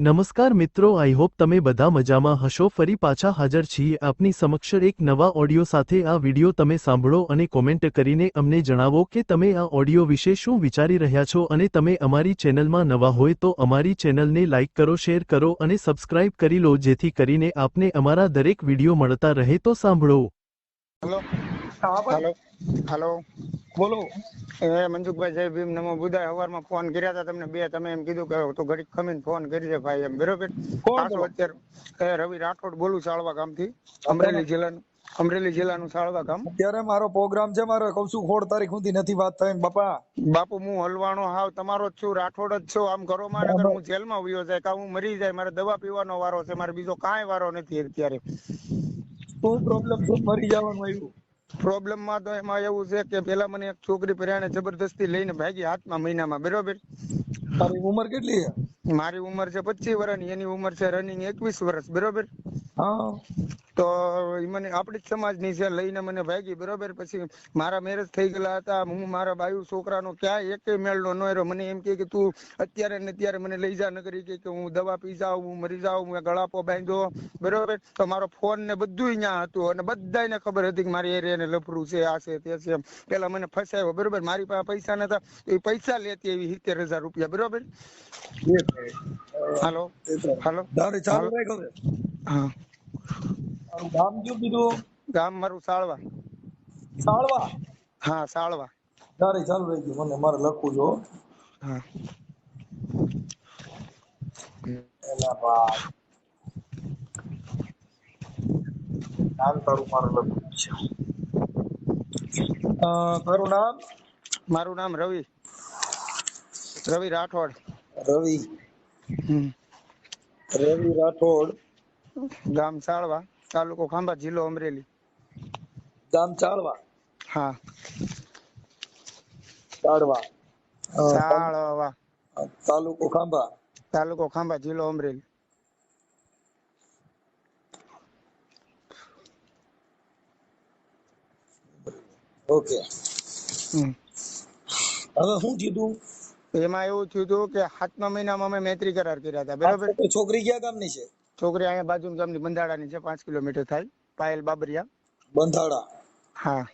નમસ્કાર મિત્રો I hope તમે બધા મજામાં હશો. ફરી પાછા હાજર છીએ આપની સમક્ષ એક નવા ઓડિયો સાથે. આ વિડિયો તમે સાંભળો અને કોમેન્ટ કરીને અમને જણાવો કે તમે આ ઓડિયો વિશે શું વિચારી રહ્યા છો અને તમે અમારી ચેનલમાં નવા હોય તો અમારી ચેનલને લાઇક કરો શેર કરો અને સબસ્ક્રાઇબ કરી લો જેથી કરીને આપને અમારા દરેક વિડિયો મળતા રહે તો સાંભળો. હેલો. હેલો. બોલો. એ મનસુખભાઈ જય ભીમ નમો બુધાય સવારમાં ફોન કર્યા હતા. તમને બે તમે એમ કીધું કે તો ઘડીક ખમીને ફોન કરી દે ભાઈ એમ. બરોબર? કોણ પાછો? અત્યારે રવિ રાઠોડ બોલું સાળવા ગામથી. અમરેલી જિલ્લાનું અમરેલી જિલ્લાનું સાળવા ગામ. અત્યારે મારો પ્રોગ્રામ છે મારો કઉ છું ખોડ તારીખ સુધી નથી વાત થઈ બાપા. બાપુ હું હલવાનો હાવ તમારો જ છું રાઠોડ જ છું. આમ ઘરો માં નગર હું જેલમાં વયો જાય કા હું મરી જાય મારે દવા પીવાનો વારો છે મારે બીજો કાંઈ વારો નથી અત્યારે. શું પ્રોબ્લેમ શું મરી જવાનું આવ્યું. પ્રોબ્લેમમાં તો એમાં એવું છે કે પેલા મને એક છોકરી પર્યાણે જબરદસ્તી લઈને ભાગી હાથમાં મહિનામાં બરોબર? તારી ઉંમર કેટલી છે? મારી ઉંમર છે પચીસ વર્ષની એની ઉંમર છે રનિંગ એકવીસ વર્ષ બરોબર? હા. તો મને આપણી જ સમાજની છે લઈને મને ભાગી બરોબર? પછી મારા મેરેજ થઈ ગયેલા હતા હું મારા બાયુ છોકરાનો ક્યાંય એકેય મેળનો ન રહ્યો. મને એમ કે તું અત્યારે ને અત્યારે મને લઈ જા નગરી કે કે હું દવા પી જાઉં હું મરી જાઉં હું ગળાપો બાંધ્યો બરોબર? તો મારો ફોન ને બધું ત્યાં હતું અને બધાને ખબર હતી કે મારી એરિયાને લફરું છે આ છે તે છે. પેલા મને ફસાયો બરોબર? મારી પાસે પૈસા નતા એ પૈસા લેતી એવી સિત્તેર હજાર રૂપિયા બરોબર? હાલો? હાલો? હા. તારું ગામ કયું કીધું? ગામ મારું સાળવા. સાળવા? હા સાળવા. તારે ચાલુ રહી ગયું મને મારે લખવું જો હા. એલા ભાઈ નામ તારું મારું લખવું છે. તારું નામ? મારું નામ રવિ. રવિ રાઠોડ. રવિ. રવિ રાઠોડ. ગામ સાળવા. તાલુકો ખાંભા જિલ્લો અમરેલી. ગામ ચાળવા? હા. ચાળવા. ચાળવા. તાલુકો ખાંભા? તાલુકો ખાંભા જિલ્લો અમરેલી. ઓકે. હવે શું કીધું? એમાં એવું થયું હતું કે સાતમા મહિનામાં અમે મૈત્રી કરાર કર્યા હતા. બરાબર? છોકરી ક્યાં ગામની છે? છોકરી અહીંયા બાજુ ગામની બંધાડાની છે પાંચ કિલોમીટર થાય. પાયલ બાબરિયા. બંધાડા હા.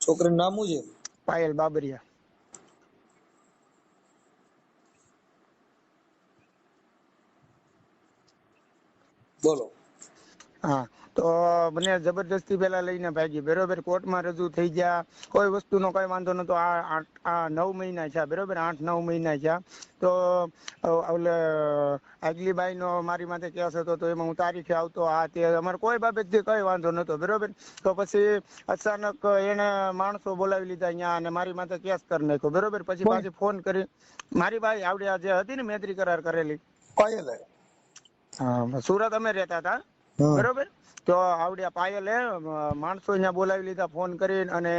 છોકરીનું નામ શું છે? પાયલ બાબરિયા. બોલો. હા. તો મને જબરદસ્તી પેલા લઈને ભાગી. બરોબર કોર્ટમાં રજૂ થઈ ગયા. કોઈ વસ્તુનો કોઈ વાંધો નતો આ આ નવ મહિના છે બરોબર આઠ નવ મહિના છે તો ઓલે આગલી બાઈ નો મારી માથે કેસ હતો તો એમાં હું તારીખે આવતો. આ તે અમારે કોઈ બાબતથી કઈ વાંધો નતો બરોબર? તો પછી અચાનક એને માણસો બોલાવી લીધા અહીંયા અને મારી માથે કેસ કરી નાખ્યો. બરોબર? પછી? પાછી ફોન કરી. મારી બાઈ આવડી આજે જે હતી ને મૈત્રી કરાર કરેલી. સુરત અમે રહેતા હતા. બરોબર? તો આવડ્યા પાયલે માણસો અહીંયા બોલાવી લીધા ફોન કરીને અને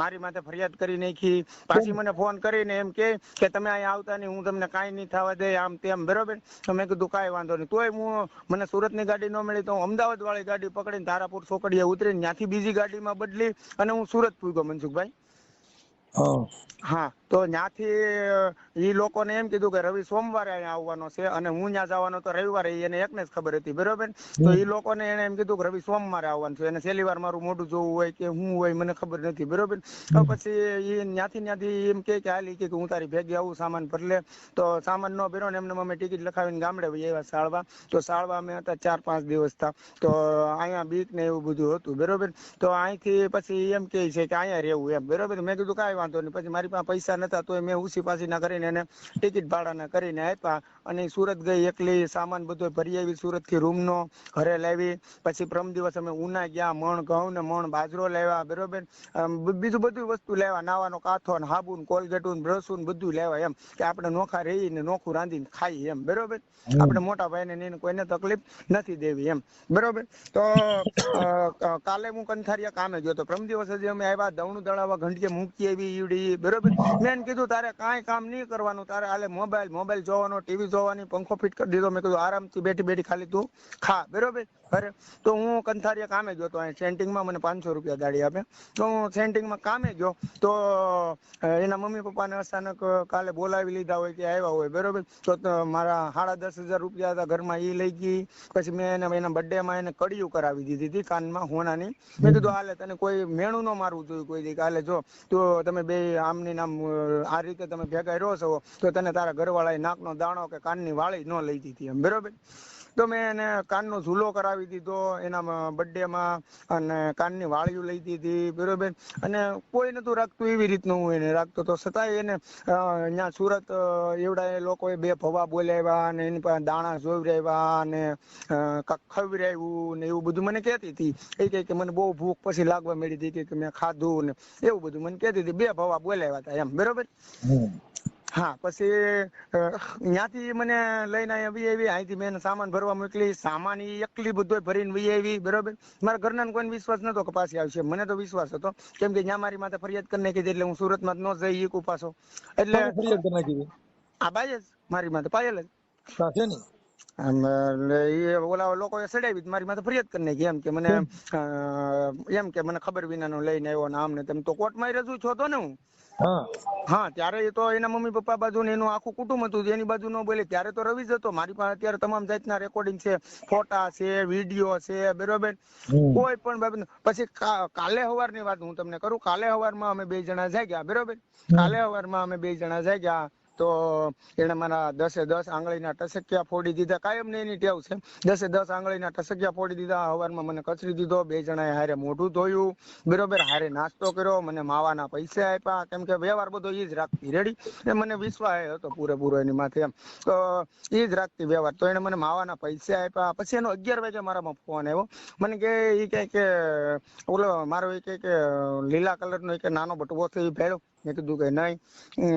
મારી માથે ફરિયાદ કરી નાખી. પાછી મને ફોન કરીને એમ કે કે તમે અહીંયા આવતા નહીં હું તમને કાંઈ નહીં થવા દે આમ તેમ બરોબર? તો મેં કીધું કાંઈ વાંધો નહીં. તોય હું મને સુરતની ગાડી ન મળી તો હું અમદાવાદ વાળી ગાડી પકડીને તારાપુર ચોકડીએ ઉતરીને ત્યાંથી બીજી ગાડીમાં બદલી અને હું સુરત પૂગ્યો મનસુખભાઈ. હા. તો ત્યાંથી એ લોકોને એમ કીધું કે રવિ સોમવારે અહીંયા આવવાનો છે અને હું ત્યાં જવાનો તો રવિવારે એને એકને જ ખબર હતી બરોબર? તો એ લોકોને એને એમ કીધું કે રવિ સોમવારે આવવાનું છે. એને છેલ્લી વાર મારું મોઢું જોવું હોય કે હું હોય મને ખબર નથી બરોબર? તો પછી એ ત્યાંથી ત્યાંથી એમ કે કે હાલ કે હું તારી ભેગી આવું સામાન ભર લે તો સામાન નો ભર્યો ને એમને અમે ટિકિટ લખાવીને ગામડે આવ્યા સાળવા તો સાળવા અમે હતા ચાર પાંચ દિવસ હતા તો અહીંયા બીક ને એવું બધું હતું બરોબર? તો અહીંથી પછી એમ કે છે કે અહીંયા રહેવું એમ બરોબર? મેં કીધું કાંઈ વાંધો નહીં. પછી મારી પાસે પૈસા નતા તો મેં ઉસી પાસી ના કરીને એને ટિકિટ ભાડાના કરીને આપ્યા અને સુરત ગઈ એકલી સામાન બધો ભરી આવી સુરતથી રૂમ નો ઘરે લાવી. પછી પ્રમ દિવસ અમે ઉના ગયા મણ ઘઉં ને મણ બાજરો લેવા બરોબર? બીજું બધું વસ્તુ લેવા નાવાનો કાથો ને હાબુ ને કોલગેટું ને બ્રશું ને બધું લેવા એમ કે આપણે નોખા રહી ને નોખું રાંધીને ખાઈ એમ બરોબર? આપણે મોટા ભાઈ ને કોઈને તકલીફ નથી દેવી એમ બરોબર? તો કાલે હું કંથારિયા કામે ગયો તો પ્રમ દિવસ હજી અમે આવ્યા દવણું દળાવા ઘંટીએ મૂકી આવી ઈવડી બરોબર? મેં મેં કીધું, તારે કાંઈ કામ નહીં કરવાનું. તારે હાલે મોબાઈલ મોબાઈલ જોવાનો, ટીવી જોવાની, પંખો ફિટ કરી દીધો. મેં કીધું, આરામથી બેઠી બેઠી ખાલી તું ખા. બરોબર? અરે તો હું કંથારિયા કામે ગયો તો અહીં. સેન્ટિંગમાં મને પાંચસો રૂપિયા દાડી આપે. તો હું સેન્ટિંગમાં કામે ગયો. તો એના મમ્મી પપ્પાને અચાનક કાલે બોલાવી લીધા હોય કે આવ્યા હોય, બરોબર? તો મારા સાડા દસ હજાર રૂપિયા હતા ઘરમાં એ લઈ ગઈ. પછી મેં એને, એના બર્થડેમાં એને કડિયું કરાવી દીધી હતી કાનમાં હોનાની. મેં કીધું, હાલે, તને કોઈ મેણું ન મારવું જોઈએ, કોઈ દી. કાલે જો, તો તમે બે આમની નામ આ રીતે તમે ભેગા રહ્યો છો, તો તને તારા ઘરવાળાએ નાકનો દાણો કે કાનની વાળી ન લઈ દીધી. એમ, બરોબર? તો મેં એને કાનનો ઝૂલો કરાવી દીધો, એના બર્થડેમાં, અને કાનની વાળીઓ લઈ દીધી, બરોબર? અને કોઈ નતું રાખતું એવી રીતનું હું એને રાખતો તો છતાંય એને અહીંયા સુરત એવડા એ લોકોએ બે ભવા બોલાવ્યા અને એની પાસે દાણા જોવરાવ્યા અને ખવડાવ્યું ને એવું બધું મને કહેતી હતી. એ કહે કે મને બહુ ભૂખ પછી લાગવા મળી હતી કે મેં ખાધું ને એવું બધું મને કહેતી હતી. બે ભવા બોલાવ્યા હતા એમ, બરોબર. હા પછી ત્યાંથી મને લઈને અહીંયા વી આવી અહીંથી મેં સામાન ભરવા મોકલી. સામાન ઈ એકલી બધો ભરીને વી આવી બરોબર? મારા ઘરના કોઈને વિશ્વાસ નતો કે પાછી આવશે. મને તો વિશ્વાસ હતો. કેમ કે ત્યાં મારી માથે ફરિયાદ કરી નાખી એટલે હું સુરતમાં ન જઈ શકું પાછો. એટલે ફરિયાદ કરી નાખી આ બાય જ મારી માથે પાયલ જ? આમ, એ ઓલા લોકોએ સડાવી મારી માથે ફરિયાદ કરી નાખી. એમ કે મને એમ કે મને ખબર વિનાનો લઈને આવ્યો ને આમ ને તેમ તો કોર્ટમાં રજૂ છો તો ને હું. હા. ત્યારે એ તો એના મમ્મી પપ્પા બાજુ ને એનું આખું કુટુંબ હતું એની બાજુ ન બોલે. ત્યારે તો રવિ જ હતો. મારી પાસે અત્યારે તમામ જાતના રેકોર્ડિંગ છે. ફોટા છે વીડિયો છે બરોબર? કોઈ પણ બાબત પછી કાલે સવારની વાત હું તમને કરું. કાલે સવારમાં અમે બે જણા જાગ્યા બરોબર? કાલે સવારમાં અમે બે જણા જાગ્યા. તો એને મારા દસે દસ આંગળીના ટસકિયા ફોડી દીધા. કાયમ ને એની ટેવ છે. દસે દસ આંગળીના ટસકિયા ફોડી દીધા. હવારમાં મને કચરી દીધો. બે જણાએ હારે મોઢું ધોયું. બરોબર હારે નાસ્તો કર્યો. મને માવાના પૈસા આપ્યા. કેમ કે વ્યવહાર બધો એ જ રાખતી. રેડી એ મને વિશ્વાસ હતો પૂરેપૂરો એની માથે એમ. તો એ જ રાખતી વ્યવહાર. તો એને મને માવાના પૈસા આપ્યા. પછી એનો અગિયાર વાગે મારામાં ફોન આવ્યો. મને કે એ કે ઓલો મારો એ કે લીલા કલરનો નો કે નાનો બટવો ઈ ભેળો મેં કીધું કે નહીં.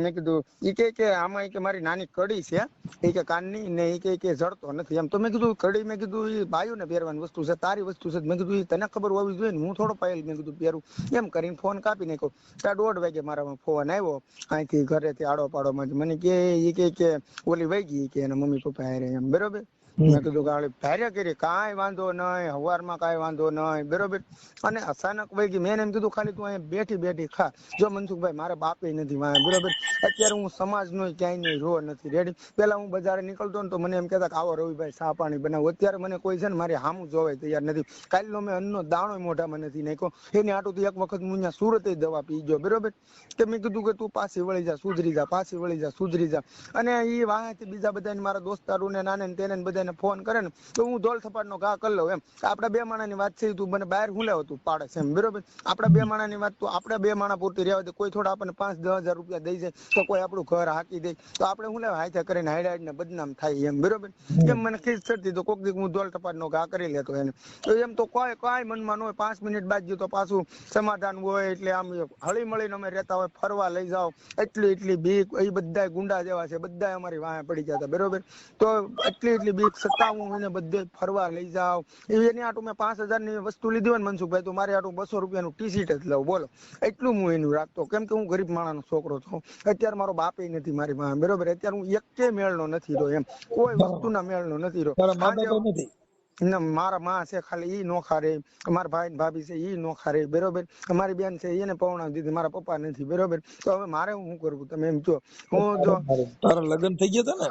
મેં કીધું, ઈ કે કે આમાં કે મારી નાની કડી છે એ કે કાનની ને એ કે કે જડતો નથી. એમ તો મેં કીધું, કડી મેં કીધું એ બાયું ને પહેરવાની વસ્તુ છે, તારી વસ્તુ છે. મેં કીધું તને ખબર હોવી જોઈએ ને, હું થોડો પાયેલ મેં કીધું પહેરું. એમ કરીને ફોન કાપી નાખ્યો. ત્યાં દોઢ વાગે મારામાં ફોન આવ્યો. અહીંથી ઘરેથી આડો પાડોમાં મને કે એ કે ઓલી વહી ગઈ કે એના મમ્મી પપ્પા હારે એમ, બરોબર? મેં કીધું કે ભારે કરી, કાંઈ વાંધો નહીં, હવારમાં કાંઈ વાંધો નહીં, બરોબર? અને અચાનક વહી મેં એમ કીધું, ખાલી તું અહીંયા બેઠી બેઠી ખા. જો મનસુખભાઈ, મારે બાપે નથી વાંહે બરોબર? અત્યારે હું સમાજ નો ક્યાંય નહીં રો નથી રેડી પેલા હું બજારે નીકળતો ને તો મને એમ કહેતા કે, આવો રવિભાઈ, ચા પાણી બનાવો. અત્યારે મને કોઈ છે ને મારી હામું જોવાય તૈયાર નથી. કાલનો મેં અન્નનો દાણો મોઢામાં નથી નાખ્યો. એની આટું એક વખત હું અહીંયા સુરત દવા પી ગયો, બરોબર? કે મેં કીધું કે, તું પાછી વળી જા, સુધરી જા, પાછી વળી જા, સુધરી જા. અને એ વાંહેથી બીજા બધા મારા દોસ્તારો ને નાને તેને ને બધાને ફોન કરે ને, તો હું ધોળ થપાટનો ઘા કરી લઉં એમ. આપડા બે માણાની વાત થઈ તું, મને બહાર હું લેવો તું પાડે એમ, બરોબર? આપડા બે માણાની વાત તો આપડા બે માણા પૂરતી રહેવા દે. કોઈ થોડા આપણને પાંચ દસ હજાર રૂપિયા દઈ જાય, તો કોઈ આપણું ઘર હાકી દે. તો આપણે હું લેવા હાથે કરીને હાઈડ હાઈડ બદનામ થાય એમ, બરોબર? એમ મને ખીજ ચડતી, તો કોક દીક હું ધોળ થપાટનો ઘા કરી લેતો એને. તો એમ તો કોઈ, કઈ મનમાં ન હોય. પાંચ મિનિટ બાદ તો પાછું સમાધાન હોય, એટલે આમ હળી મળીને અમે રહેતા હોય, ફરવા લઈ જાઓ. એટલી એટલી બીક એ બધા ગુંડા જેવા છે બધા અમારી વાહે પડી ગયા બરોબર? તો એટલી એટલી બીક હું એને બધે ફરવા લઈ જાઉં એની આટું મેં પાંચ હજારની વસ્તુ લીધી હોય ને મનસુખભાઈ તો મારે આટું બસો રૂપિયાનું ટી શર્ટ જ લઉં. બોલો. એટલું હું એનું રાખતો. કેમ કે હું ગરીબ માણસનો છોકરો છું. અત્યારે મારો બાપે નથી મારી પાસે. બરોબર? અત્યારે હું એકે મેળનો નથી રહ્યો એમ. કોઈ વસ્તુના મેળનો નથી રહ્યો. નથી મારા માં છે ખાલી ઈ નોખા રે મારા ભાઈ ને ભાભી છે ઈ નોખા રે બરોબર? મારી બેન છે એને પૌણા દીધી મારા પપ્પા નથી બરોબર? તો હવે મારે હું કરવું તમે એમ જો હું જો તારા લગ્ન થઈ ગયા હતા ને?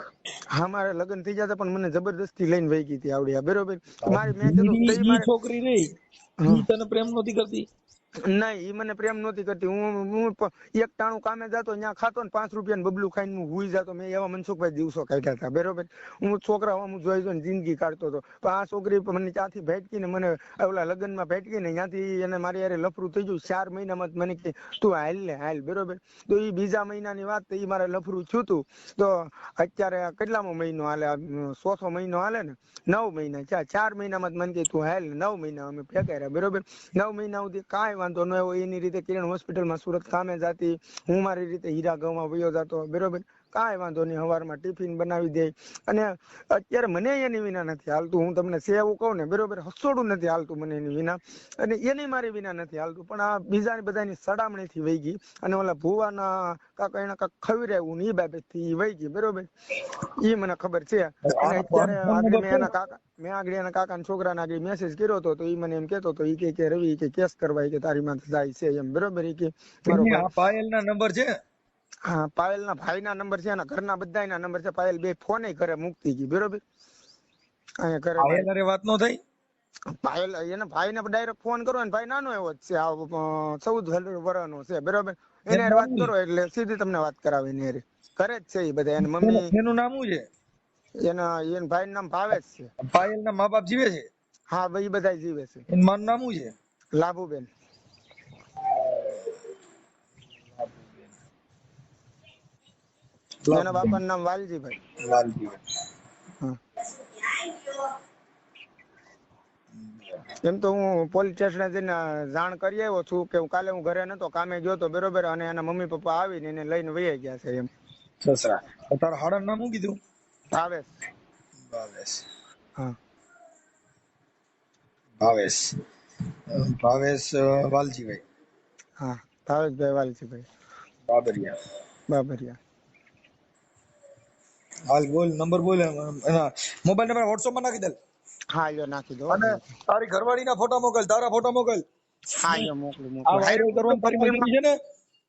હા મારે લગ્ન થઈ જતા પણ મને જબરદસ્તી લઈને વહી ગઈ હતી આવડી બરોબર? મારી મેં કીધું છોકરી રહી ઈ તને પ્રેમ નહોતી કરતી? નહીં, ઈ મને પ્રેમ નહોતી કરતી. હું હું એક ટાણું કામે જતો ત્યાં ખાતો ને પાંચ રૂપિયા બબલું ખાઈને હું હુઈ જતો. મેં એવા મનસુખભાઈ દિવસો કાઢ્યા હતા, બરોબર? હું છોકરા હું જોઈ જોઈને જિંદગી કાઢતો હતો. પણ આ છોકરી મને ત્યાંથી ભેટકીને મને ઓલા લગ્નમાં ભેટકીને ત્યાંથી એને મારી યારે લફરું થઈ ગયું. ચાર મહિનામાં મને કે, તું હાલ ને, હાલ. બરોબર? તો એ બીજા મહિનાની વાત એ મારે લફરું થયું હતું તો અત્યારે કેટલામો મહિનો હાલે? ચોથો મહિનો હાલે ને? નવ મહિના ચાર મહિનામાં મને કે, તું હાલ ને, નવ મહિના અમે ફેંકાઈ રહ્યા. બરોબર? નવ મહિના સુધી કાંઈ વાંધો ન આવ્યો એની રીતે કિરણ હોસ્પિટલમાં સુરત કામે જાતી હું મારી રીતે હીરા ગામમાં વયો જતો. બરોબર? કાંઈ વાંધો નહીં સવારમાં ટિફિન બનાવી દે. અને અત્યારે મને એની વિના નથી હાલતું. હું તમને સેવું કહું ને બરોબર હસોડું નથી હાલતું મને એની વિના. અને એની મારી વિના નથી હાલતું. પણ આ બીજા બધાની સડામણીથી વહી ગઈ. અને ઓલા ભુવાના કાંક એના કાંક ખવડાવ્યું ને એ બાબતથી ઈ વહી ગઈ બરોબર? એ મને ખબર છે. અને અત્યારે આગળ મેં એના કાકા મેં આગળ એના કાકાના છોકરાને આગળ મેસેજ કર્યો હતો તો એ મને એમ કેતો હતો એ કે કે રવિ કે કેસ કરવા કે તારી માથે જાય છે એમ બરોબર? એ કે પાયલ પાયલના નંબર છે? હા ભાઈ ના નંબર છે અને ઘરના બધાયના નંબર છે. પાયલ બે ફોન કરે મૂકતી ગઈ બરોબર? અહીંયા કરે વાત નો થઈ? પાયલ એને ભાઈને ડાયરેક્ટ ફોન કરો ને ભાઈ નાનો એવો જ છે આ ચૌદ વર્ષનો છે બરોબર? એને વાત કરો એટલે સીધી તમને વાત કરાવે ને કરે જ છે એ બધા એની મમ્મી એનું નામ શું છે? એના એના ભાઈ નામ ભાવેશ છે. પાયલ ના મા બાપ જીવે છે? હા ભાઈ બધા જીવે છે. એનું મારું નામ શું છે? લાભુબેન. એના બાપાનું નામ વાલજીભાઈ. લાલજીભાઈ. એમ તો હું પોલીસ સ્ટેશને જઈને જાણ કરી આવ્યો છું કે હું કાલે હું ઘરે નતો કામે ગયો તો બરોબર અને એના મમ્મી પપ્પા આવીને એને લઈને વહી ગયા છે એમ. સસરા તારા હાડન નામ શું કીધું? ભાવેશ. ભાવેશ. હા. ભાવેશ. ભાવેશ વાલજીભાઈ. હા ભાવેશભાઈ વાલજીભાઈ. બાબરિયા. બાબરિયા. હાલ બોલ નંબર બોલ એના મોબાઈલ નંબર WhatsApp માં નાખી દે. હા યો નાખી દો અને તારી ઘરવાળીના ફોટા મોકલ તારા ફોટા મોકલ. હા યો મોકલું આ વાયરલ કરવાની તારી મંજૂરી છે ને?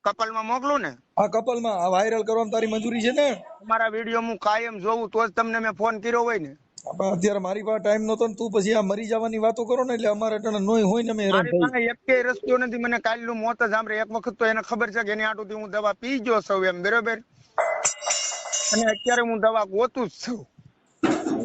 કપલમાં મોકલું ને? આ કપલમાં આ વાયરલ કરવાની તારી મંજૂરી છે ને? મારા વિડિયો હું કાયમ જોઉં તો જ તમને મેં ફોન કર્યો હોય ને. અત્યારે મારી પાસે ટાઈમ નતો ને તું પછી આ મરી જવાની વાતો કરો ને એટલે અમારે તને નોય હોય ને અમે હેરાન થઈ એક કે રસ્તો નથી મને કાલનું મોત જ સાંભળે. એક વખત તો એને ખબર છે કે એની આટુથી હું દવા પી ગયો સૌ એમ બરોબર? અને અત્યારે હું દવા ગોતું જ છું.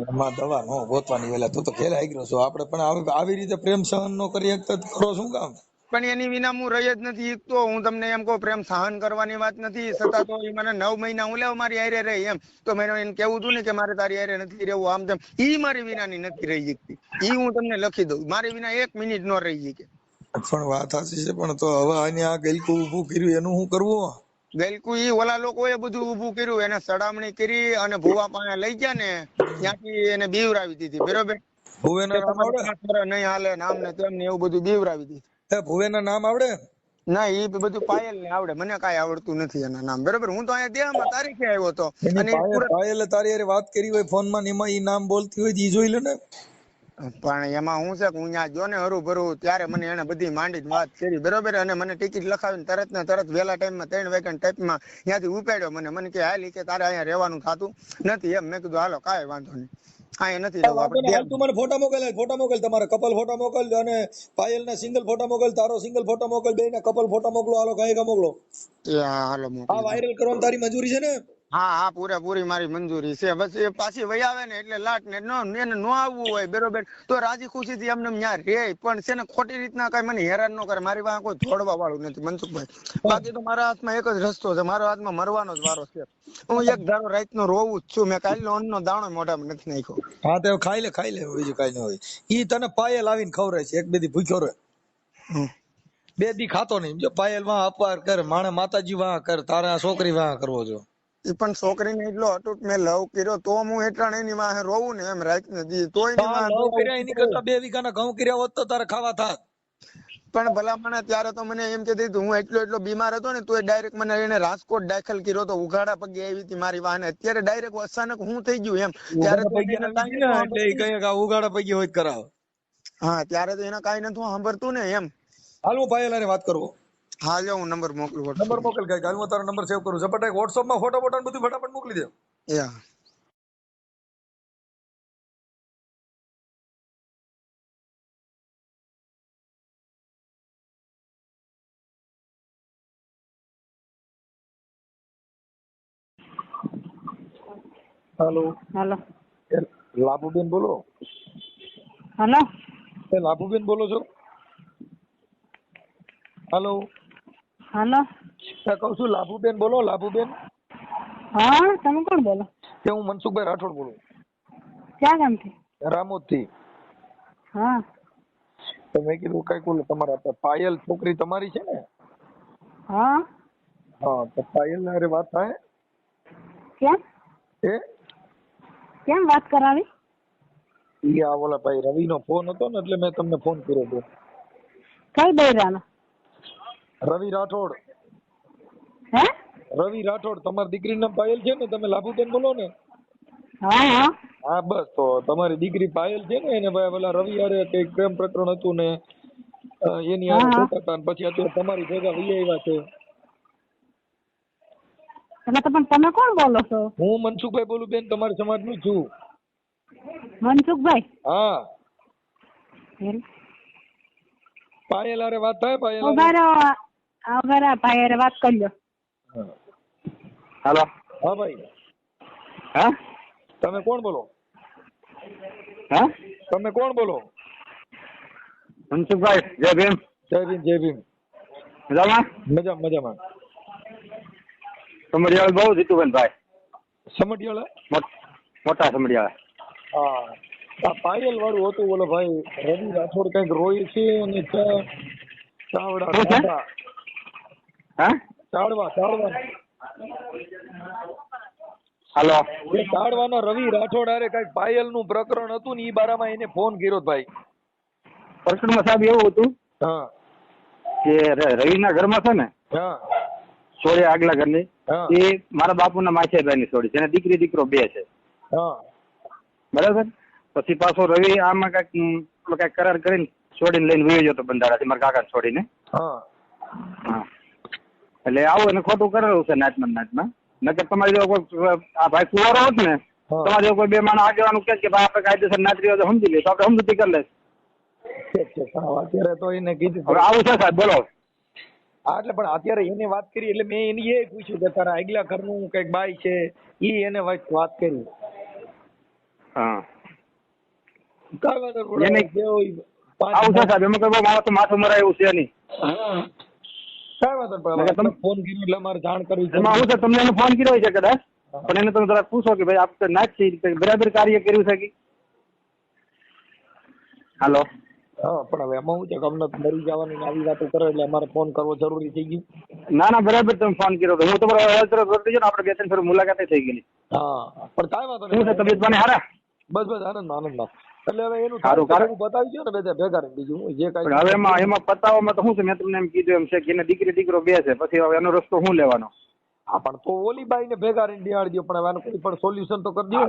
એમાં દવા નો ગોતવાની વેલા તું તો ખેલ ગયો છો. આપણે પણ આવી આવી રીતે પ્રેમ સહન નો કરી શકતા કરો શું કામ? પણ એની વિના હું રહી જ નથી તો હું તમને એમ કહું પ્રેમ સહન કરવાની વાત નથી. છતાં તો એ મને નવ મહિના હું લેવ મારી હારે રહી એમ. તો મેં એને કેવું હતું ને કે મારે તારી હારે નથી રહેવું. આમ તેમ. ઈ મારી વિનાની નથી રહી શકતી. ઈ હું તમને લખી દઉં. મારી વિના એક મિનિટ નો રહી શકે. પણ વાત સાચી છે પણ તો હવે આને આ ગલકું ઊભું કર્યું એનું શું કરવું? ગલકુ ઈ ઓલા લોકોએ બધું ઊભું કર્યું એને સડામણી કરી અને ભુવા પાસે લઈ ગયા ને ત્યાંથી એને બીવરાવી દીધી બરોબર? ભુવેના નામ આવડે? નહીં હાલે નામ ને તેમ ને એવું બધું બીવરાવી દીધું. એ ભુવેના નામ આવડે? ના ઈ બધું પાયલ ને આવડે મને કાઈ આવડતું નથી એના નામ બરોબર? હું તો અહીંયા દેહમાં તારીખે આવ્યો હતો. અને પાયલ તારી હારે વાત કરી હોય ફોનમાં ને એમાં ઈ નામ બોલતી હોય એ ઈ જોઈ લે ને. પણ એમાં હું છે કે હું ત્યાં જો ને હરું ભરું ત્યારે મને એને બધી માંડી વાત કરી બરોબર? અને મને ટિકિટ લખાવીને તરત ને તરત વહેલા ટાઈમમાં ત્રણ વેકન ટાઈપમાં ત્યાંથી ઉપાડ્યો મને. મને કે હાલી કે તારે અહીંયા રહેવાનું થતું નથી. એમ મેં કીધું હાલો કાંઈ વાંધો નહીં. અહીંયા નથી તું મને ફોટા મોકલ ફોટા મોકલ તમારા કપલ ફોટા મોકલ અને પાયલ ના સિંગલ ફોટા મોકલ તારો સિંગલ ફોટા મોકલ બે ના કપલ ફોટા મોકલો હાલો કઈ મોકલો. હાલો વાયરલ કરવાની તારી મંજૂરી છે ને? હા હા પૂરેપૂરી મારી મંજૂરી છે. બસ એ પાછી વહી આવે ને એટલે લાટ ને નો એને નો આવવું હોય બરોબર? તો રાજી ખુશી થી એમને ત્યાં રે પણ છે ને ખોટી રીતના કઈ મને હેરાન ન કરે. મારી પાસે કોઈ જોડવા વાળું નથી મનસુખભાઈ. બાકી તો મારા હાથમાં એક જ રસ્તો છે. મારા હાથમાં મરવાનો જ વારો છે. હું એક ધારો રાત નો રોવું જ છું. મેં કાલનો અન્ન દાણો મોઢામાં નથી નાખ્યો. હા તે ખાઈ લે ખાઈ લે બીજું કઈ ન હોય. ઈ તને પાયે આવીને ખવડાવે છે. એક બે દી ભૂખ્યો રહે. બે દી ખાતો નહીં. જો પાયલ વાહ અપવાર કર માણે માતાજી વાહ કર તારા છોકરી વાહ કરવો જો. પણ છોકરીને એટલો અટૂટ મેં લવ કર્યો તો હું એટલા એની વાહે રોવું ને એમ રાત ને દી. તોય લવ કર્યા એની કરતા બે વીઘાના ઘઉં કર્યા હોત તો તારે ખાવા થાત. પણ ભલામણ ત્યારે તો મને એમ કહેતી હતી હું એટલો એટલો બીમાર હતો ને તોય ડાયરેક્ટ મને એને રાજકોટ દાખલ કર્યો તો ઉઘાડા પગે આવી હતી મારી વાહને. અત્યારે ડાયરેક્ટ અચાનક હું થઈ ગયું એમ. ત્યારે એટલે આ ઉગાડા હોય કરાવ. હા ત્યારે તો એને કાઈ નતું સાંભળતું ને એમ. હાલ હું પાયલ વાત કરવો. હા જો હું નંબર મોકલું WhatsApp નંબર મોકલ કઈ કાલ હું તારો નંબર સેવ કરું ઝપટાઈ વોટ્સઅપમાં ફોટો ફોટો બધું ફટાફટ મોકલી દે. યા. હેલો. હેલો. લાભુબેન બોલો. હેલો. એ લાભુબેન બોલો છો. હાલો. હાલો. કહું છું લાભુબેન બોલો લાભુબેન. હા તમે કોણ બોલો? કે હું મનસુખભાઈ રાઠોડ બોલું. ક્યાં ગામથી? રામોદથી હા. તો મેં કીધું કઈ બોલો તમારા પાયલ છોકરી તમારી છે ને? હા. હા તો પાયલ હારે વાત થાય. કેમ? એ કેમ વાત કરાવી? ઈ આ ઓલા ભાઈ રવિ નો ફોન હતો ને એટલે મેં તમને ફોન કર્યો હતો. કઈ બૈરાનો? રવિ રાઠોડ. હે? રવિ રાઠોડ તમારી દીકરીનું નામ પાયલ છે ને તમે લાભુબેન બોલો ને? હા હા. હા બસ તો તમારી દીકરી પાયલ છે ને એને ભાઈ પેલા રવિ હારે કંઈક પ્રેમ પ્રકરણ હતું ને એની હારે. હતા પછી અત્યારે તમારી ભેગા વહી આવ્યા છે. એટલે તો પણ તમે કોણ બોલો છો? હું મનસુખભાઈ બોલું બેન તમારા સમાજનું છું. મનસુખભાઈ? હા. પાયલ અરે વાત થાય પાયલ હારે? ઊભા રહો આ ઊભા રહો ભાઈ હારે વાત કરી લો હા. હાલો હા ભાઈ હા તમે કોણ બોલો હા તમે કોણ બોલો મનસુખભાઈ જય ભીમ જય ભીમ જય ભીમ મજામાં મજામાં મજામાં સમડિયાળ બહુ જીતુભાઈ ભાઈ સમઢિયાળા મોટ- મોટા સમડિયાળ હા આ પાયલ વાળું હતું ઓલો ભાઈ રવિ રાઠોડ કંઈક રોય છે અને ચા- ચાવડા શું છે? ચાંદા. હા? ચાળવા હાલો. એ રવિ રાઠોડ અરે કંઈક પાયલનું પ્રકરણ હતું ને ઈ બારામાં એને ફોન કર્યો ભાઈ. પ્રકરણમાં સાહેબ એવું હતું હા. કે રવિના ઘરમાં છે ને હા. સોળે આગલા ઘરની ની એ મારા બાપુના માછેભાઈ ની સોળી છે અને દીકરી દીકરો બે છે. હા. બરાબર? પછી પાછો રવિ આમાં કંઈક કંઈક કરાર કરીને છોડીને લઈને વયો જતો બંધારાથી મારા કાકા છોડીને હા. હા. એટલે આવું એને ખોટું કરેલું છે નાચમાં નાચમાં. નકર તમારી જો કોઈ આ ભાઈ કુવારો હોત ને તમારે જો કોઈ બે માણસ આગેવાનું કે ભાઈ આપણે કાયદેસર નાચ રહ્યો તો સમજી લઈએ તો આપણે સમજૂતી કરી લઈશું. અત્યારે તો એને કીધું હવે આવું છે સાહેબ બોલો. હા એટલે પણ અત્યારે એની વાત કરી એટલે મેં એની એ પૂછ્યું કે તારા આગલા ઘરનું કંઈક બાઈ છે ઈ એને વાત કરી. હા. કાગળ એને- જે આવું છે સાહેબ એમાં કોઈ મારા તો માથું મરાય એવું છે નહીં. કાંઈ વાંધો નહીં, તમે તમે- ફોન કર્યો એટલે અમારે જાણ કરવી એમાં આવું છે તમને એને ફોન કર્યો છે કદાચ? પણ એને તમે જરા પૂછો કે ભાઈ આપણે નાચ છે બરાબર કાર્ય કર્યું છે કે? હાલો. હા પણ હવે એમાં શું છે અમને મરી જવાની આવી વાતો કરે એટલે અમારે ફોન કરવો જરૂરી થઈ ગયું. ના ના બરાબર તમે ફોન કર્યો તો હું તમારો અવાજ તરફ આપણે બે ત્રણ ફેર મુલાકાતે થઈ ગયેલી. હા પણ કાંઈ વાંધો નહીં. તબિયત પાણી હારા બસ બસ આનંદ આનંદમાં એટલે હવે એનું સારું, કારણ બતાવી દો ને બધા ભેગા રહીને બીજું જે કઈ હવે એમાં એમાં પતાવવામાં તો શું છે મેં તમને એમ કીધું એમ છે કે એને દીકરી દીકરો બે છે પછી હવે એનો રસ્તો શું લેવાનો? હા પણ તો ઓલી બાઈ ને ભેગા રહીને બિહાડી દો પણ હવે આનું કોઈ પણ સોલ્યુશન તો કરી દો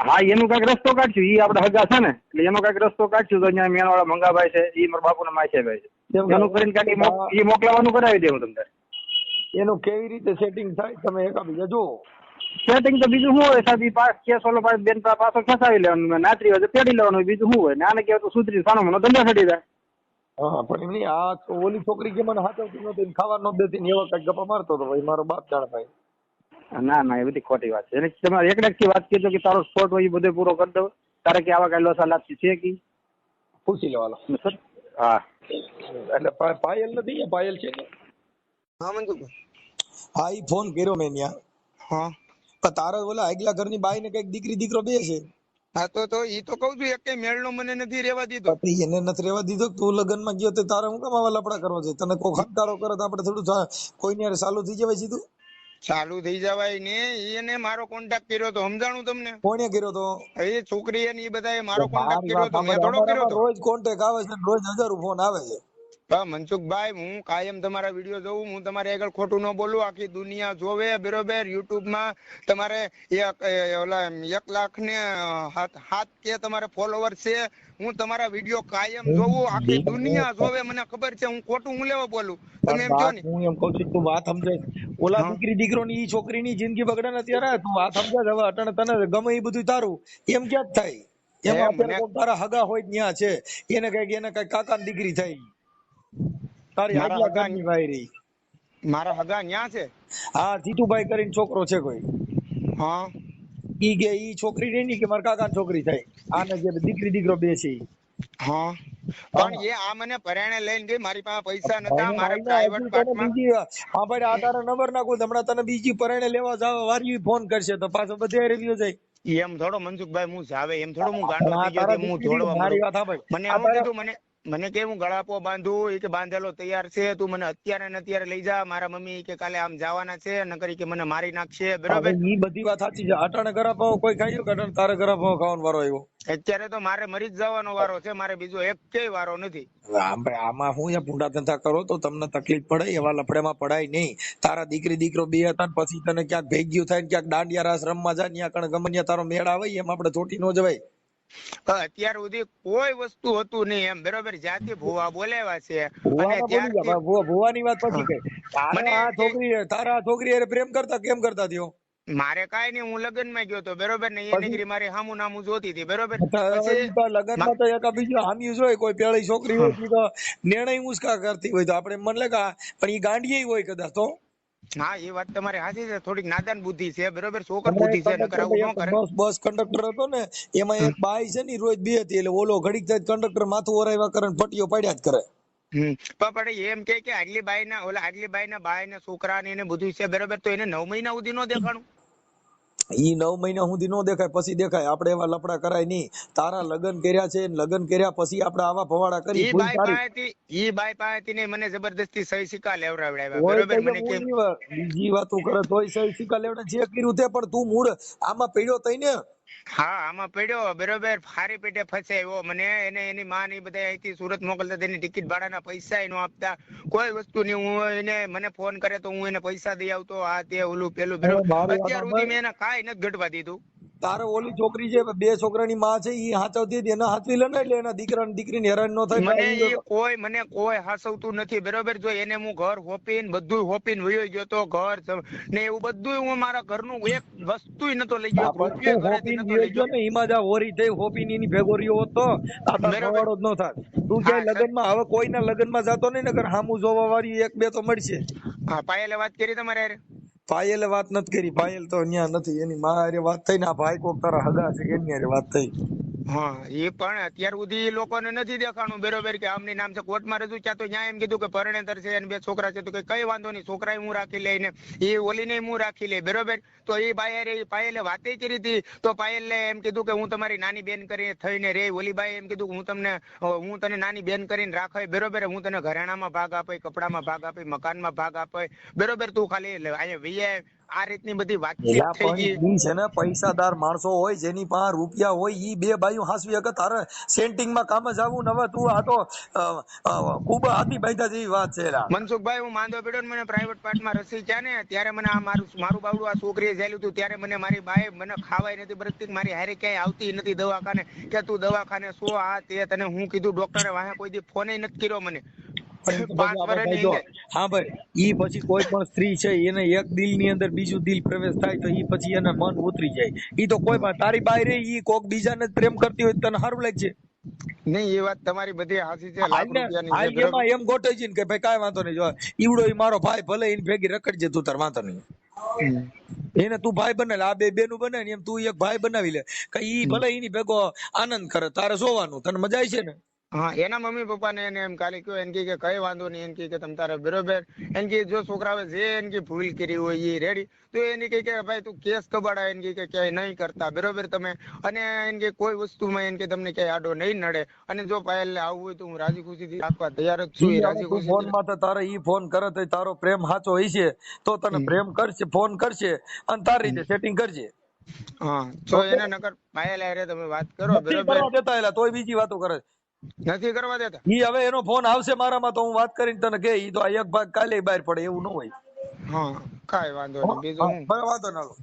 હા એનું કંઈક રસ્તો કાઢશું ઈ આપડે હગા છે ને એટલે એનો કંઈક રસ્તો કાઢશું તો અહીંયા મેણવાળા મંગાભાઈ છે ઈ મારા બાપુના માછેભાઈ છે. એનું કરીને કાંઈક ઈ મોકલાવાનું કરાવી દેવું તમને. એનું કેવી રીતે સેટિંગ થાય તમે એકા બીજા જુઓ. સેટિંગ તો બીજું શું હોય? સાહેબ પાસ કેસ ઓલો પાસ બેન પાછો ખેંચાવી લેવાનું નાતરી હોય તો પેઢી લેવાનું બીજું શું હોય? ને આને કહેવાય તો સુધરી સાનો મને ધંધો ચડી જાય. હા પણ એમની આ ઓલી છોકરી કે મને હાથવતી નહોતી ખાવા નહોતી દેતી ને એવા કંઈક ગપ્પા મારતો હતો ભાઈ મારો બાપ જાણ ભાઈ. ના ના એ બધી ખોટી વાત છે. તમારે એક થી વાત કીધો કે તારો સ્પોટ હોય એ બધો પૂરો કરી દો. તારે કે આવા કઈ લોસા લાગતી છે કે? પૂછી લેવાનો સર હા. એટલે પાયલ નથી પાયલ છે ને હા મંજુ હા એ ફોન કર્યો મેં ત્યાં હા. પણ તારા ઓલા આગલા ઘરની બાઈ ને કંઈક દીકરી દીકરો બે છે. હા તો તો ઈ તો કહું છું એક મેળનો મને નથી રેવા દીધો. એને નથી રેવા દીધો તું તું લગ્નમાં ગયો તે તારે હું કામ આવા લપડા કરવા છે? તને કોઈ ખટકારો કરે તો આપણે થોડું કોઈની હારે ચાલુ થઈ જવાય સીધું? ચાલુ થઈ જવાય ને એને મારો કોન્ટેક્ટ કર્યો તો સમજાણું તમને? કોણે કર્યો તો? એ છોકરી એ બધાએ મારો કોન્ટેક્ટ કર્યો તો મેં થોડો કર્યો તો. રોજ કોન્ટેક્ટ આવે છે રોજ હજારો ફોન આવે છે. હા મનસુખભાઈ હું કાયમ તમારા વીડિયો જોઉં હું તમારે આગળ ખોટું ન બોલું આખી દુનિયા જોવે બરોબર યુટ્યુબમાં તમારે એક ઓલા એક લાખ ને હાથ કે તમારે ફોલોવર છે હું તમારા વીડિયો કાયમ જોઉં આખી દુનિયા જોવે મને ખબર છે હું ખોટું હું લેવા બોલું તમે એમ કહો ને હું એમ કહું છું તું વાત સમજે ઓલા. દીકરી દીકરો ની છોકરીની જિંદગી બગડે ને ત્યારે તું વાત સમજે છે. હવે અટણ તને ગમે એ બધું તારું એમ ક્યાં જ થાય એમાં તારા હગા હોય ત્યાં છે એને કંઈક એને કઈ કાકા ની દીકરી થઈ તારી આગલા ગાની વાયરી. મારા હગા ન્યા છે? હા જીતુભાઈ કરીને છોકરો છે કોઈ. હા. ઈ કે ઈ છોકરી રે ની કે મારા કાકા છોકરી થાય આને જે દીકરી દીકરો બે છે હા. પણ એ આ મને પરાણે લઈને ગઈ મારી પાસે પૈસા નતા મારે પ્રાઇવેટ પાર્ટમાં બીજી હા ભાઈ આ તારા નંબર નાખું હમણાં તને બીજી પરણે લેવા જાવ વારી ફોન કરશે તો પાછો બધે રિવ્યુ જાય એમ થોડો મનસુખભાઈ હું જાવે એમ થોડો હું ગાંડો થઈ ગયો હું થોડો મારી વાત હા ભાઈ મને આવું કીધું મને મને કે હું ગળાપો બાંધું? એ કે બાંધેલો તૈયાર છે તું મને અત્યારે ને અત્યારે લઈ જા. મારા મમ્મી કે કાલે આમ જવાના છે નકર કે મને મારી નાખશે. બરાબર? એ બધી વાત સાચી છે. અટાણે ગળાપો કોઈ ખાઈ ગયો તારે ગળાપો ખાવાનો વારો આવ્યો? અત્યારે તો મારે મરી જ જવાનો વારો છે. મારે બીજો એક કે વારો નથી. આમ હું યા ભૂંડા ધંધા કરો તો તમને તકલીફ પડે એવા લફડેમાં પડાય નહીં. તારા દીકરી દીકરો બે હતા પછી તને ક્યાંક ભેગ્યું થાય ક્યાંક દાંડિયા રાસ રમવા જાય ત્યાં કણ ગમે તારો મેળ આવે એમ આપણે ચોટી ન જવાય. અત્યાર સુધી કોઈ વસ્તુ હતું નહીં એમ બરોબર? જાતિ ભૂવા બોલાવ્યા છે અને ત્યારથી ભુવાની વાત પછી કઈ? તારે છોકરી તારા છોકરી હારે પ્રેમ કરતા કેમ કરતા થયો? મારે કાઈ નહીં હું લગ્નમાં ગયો તો બરોબર? ને એ? નીકળી મારી હામું નામું જોતી હતી બરોબર? પછી લગ્નમાં તો એક બીજું હામ્યું હોય કોઈ પેળી છોકરી હોય તો નિર્ણય મુસ્કા કરતી હોય તો. આપણે મન લગા પણ એ ગાંડીએ હોય કદાચ તો. હા એ વાત તમારી સાચી છે. થોડીક નાદાન બુદ્ધિ છે બરોબર? છોકર બુદ્ધિ છે નકર આવું ન કરે. બસ બસ કંડક્ટર હતો ને એમાં એક બાઈ છે ને રોજ બે હતી એટલે ઓલો ઘડીક થાય કંડક્ટર માથું ઓરાવ્યા કરે ને પટીઓ પાડ્યા જ કરે. પણ એમ કે કે આગલી બાઈ ના ઓલા આગલી બાઈ ના બાઈ ને છોકરા ને એને બધું છે બરોબર? તો એને નવ મહિના સુધી નો દેખાણું? ઈ નવ મહિના સુધી નો દેખાય પછી દેખાય. આપણે એવા લફડા કરાય નહીં. તારા લગ્ન કર્યા છે લગ્ન કર્યા પછી આપણે આવા ભવાડા કરી ઈ બાઈ. પાસેથી ઈ બાઈ પાસેથી ને મને જબરદસ્તી સહી સિક્કા લેવડાવડાવ્યા બરોબર? મને કે બીજી વાતો કરે તોય સહી સિક્કા લેવડે જે કર્યું તે પણ તું મૂળ આમાં પડ્યો તઈ ને? હા આમાં પડ્યો બરોબર? ફારી પેટે ફસાયો મને એને એની માં ને બધા અહીંથી સુરત મોકલતા તેની ટિકિટ ભાડાના પૈસા એનો આપતા. કોઈ વસ્તુ નહીં હું એને મને ફોન કરે તો હું એને પૈસા દઈ આવતો. આ તે ઓલું પેલું બરોબર અત્યાર સુધી મેં એને કાંઈ નથી ઘટવા દીધું. તારે ઓલી છોકરી છે બે છોકરાની માં છે એ હાચવતી હતી. એને હાચવી લે ને એટલે એના દીકરા દીકરીને હેરાન ન થાય મને એ કોઈ મને કોઈ હાસવતું નથી. બરોબર? જો એને હું ઘર હોપીને બધું હોપીને વયો ગયો તો ઘર ને એવું બધું હું મારા ઘરનું એક વસ્તુય નતો લઈ ગયો. ને એમાં જ હોરી થઈ હોપીને એની ભેગો રહ્યો હોત તો બરાબર. જ ન થાત. તું ક્યાંય લગ્નમાં હવે કોઈના લગ્નમાં જાતો નહીં નગર હામું જોવા વાળી એક બે તો મળશે. હા પાયલે વાત કરી તમારે? પાયલે વાત નથી કરી, પાયલ તો ન્યા નથી. એની મારે વાત થઈ ને આ ભાઈ કોક તારા હગા છે એની હારે વાત થઈ. હા, એ પણ અત્યાર સુધી લોકોને નથી દેખાણું બરોબર કે આમની નામ છે, કોર્ટમાં રજૂ થયા તો ન્યાય એમ કીધું કે પરણેતર છે અને બે છોકરા છે તો કે કઈ વાંધો નહીં છોકરાએ હું રાખી લઈને એ ઓલીને હું રાખી લે, બરોબર? તો એ હારે પાયલે વાતે કરી હતી, તો પાયલે એમ કીધું કે હું તમારી નાની બેન કરી થઈને રે, ઓલી બાઈ એમ કીધું કે હું તમને હું તને નાની બેન કરીને રાખાય બરોબર? હું તને ઘરેણામાં ભાગ આપે, કપડામાં ભાગ આપે, મકાનમાં ભાગ આપે, બરોબર? તું ખાલી અહીંયા આ રીતની બધી વાતચીત થઈ ગઈ છે ને પૈસાદાર માણસો હોય જેની પાસે રૂપિયા હોય ઈ બે બાયું હાસવી શકે તારે સેન્ટિંગમાં કામ જ આવું ને હવે તું આ તો ખૂબ હાથી બાંધ્યા જેવી વાત છે. મનસુખભાઈ હું માંદો પડ્યો ને મને પ્રાઇવેટ પાર્ટમાં રસી છે ને ત્યારે મને આ મારું મારું બાવડું આ છોકરીએ ઝેલ્યું હતું ત્યારે મને મારી બાએ મને ખાવાય નથી બરતી મારી હારે ક્યાંય આવતી નથી દવાખાને કે તું દવાખાને શું આ તે તને હું કીધું ડોક્ટરે વાહે કોઈ દી ફોન નથી કર્યો મને હા ભાઈ ઈ પછી કોઈ પણ સ્ત્રી છે એને એક દિલની અંદર બીજું દિલ પ્રવેશ થાય તો ઈ પછી એને મન ઉતરી જાય. ઈ તો કોઈ પણ તારી બાઈ રે ઈ કોક બીજાને પ્રેમ કરતી હોય તને સારું લાગશે નહીં એ વાત તમારી બધી હાસી છે લાખ રૂપિયાની? એમાં એમ ગોઠવી છે કે ભાઈ કાંઈ વાંધો નહીં જો ઈવડો ઈ મારો ભાઈ ભલે ઈને ભેગી રખડજે તું તાર વાંધો નહીં. એને તું ભાઈ બને આ બે બેનું બને ને એમ તું એક ભાઈ બનાવી લે. કે ઈ ભલે એની ભેગો આનંદ કરે તારે જોવાનું તને મજા આવી છે ને? હા એના મમ્મી પપ્પાને એને એમ કાલે કયો એને કે કઈ વાંધો નહીં એને કે તમ તારે બરોબર. એને કે જો છોકરાએ જે એને કે ભૂલ કરી હોય એ રેડી તો એને કહે કે ભાઈ તું કેસ કબાડા એને કે ક્યાંય નહીં કરતા બરોબર તમે? અને એને કે કોઈ વસ્તુમાં એને કે તમને ક્યાંય આડો નહીં નડે. અને જો પાયલ આવું હોય તો હું રાજી ખુશીથી રાખવા તૈયાર જ છું રાજી ખુશી ફોનમાં તો તારે ઈ ફોન કરે તો તારો પ્રેમ સાચો હશે તો તને પ્રેમ કરશે ફોન કરશે અને તારી રીતે સેટિંગ કરશે હા જો એને નકર પાયલ આરે તમે વાત કરો બરોબર? દેતા એલા તોય બીજી વાતો કરે નથી કરવા દેતા? ઈ હવે એનો ફોન આવશે મારામાં તો હું વાત કરીને તને કે ઈ તો આ એક ભાગ કાલે બહાર પડે એવું ન હોય. હા કાઈ વાંધો નહીં બીજું વાંધો ના લો.